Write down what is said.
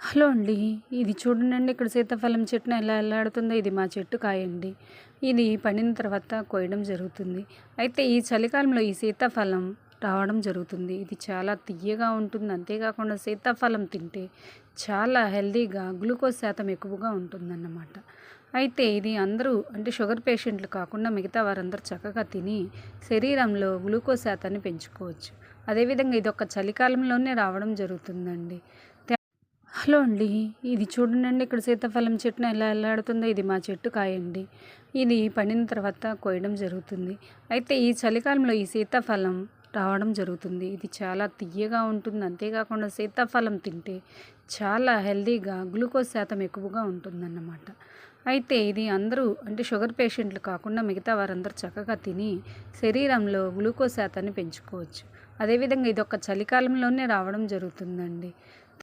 Hello అండి ఇది చూడండి ఇక్కడ సీతాఫలం చెట్టును ఎలా ఎలాడుతుందో ఇది మా చెట్టు కాయండి ఇది పండిన తర్వాత కోయడం జరుగుతుంది. అయితే ఈ చలికాలంలో ఈ సీతాఫలం రావడం జరుగుతుంది. ఇది చాలా తియ్యగా ఉంటుంది. అంతేకాకుండా సీతాఫలం తింటే చాలా హెల్దీగా గ్లూకోజ్ శాతం ఎక్కువగా ఉంటుందన్నమాట. అయితే ఇది అందరూ అంటే షుగర్ పేషెంట్లు కాకుండా మిగతా వారందరూ చక్కగా తిని శరీరంలో గ్లూకోజ్ శాతాన్ని పెంచుకోవచ్చు. అదేవిధంగా ఇది ఒక చలికాలంలోనే రావడం జరుగుతుందండి. హలో అండి ఇది చూడండి ఇక్కడ సీతాఫలం చెట్టును ఎలా ఎలాడుతుందో ఇది మా చెట్టు కాయండి ఇది పండిన తర్వాత కోయడం జరుగుతుంది. అయితే ఈ చలికాలంలో ఈ సీతాఫలం రావడం జరుగుతుంది. ఇది చాలా తియ్యగా ఉంటుంది. అంతేకాకుండా సీతాఫలం తింటే చాలా హెల్దీగా గ్లూకోజ్ శాతం ఎక్కువగా ఉంటుందన్నమాట. అయితే ఇది అందరూ అంటే షుగర్ పేషెంట్లు కాకుండా మిగతా వారందరూ చక్కగా తిని శరీరంలో గ్లూకోజ్ శాతాన్ని పెంచుకోవచ్చు. అదేవిధంగా ఇది ఒక చలికాలంలోనే రావడం జరుగుతుందండి.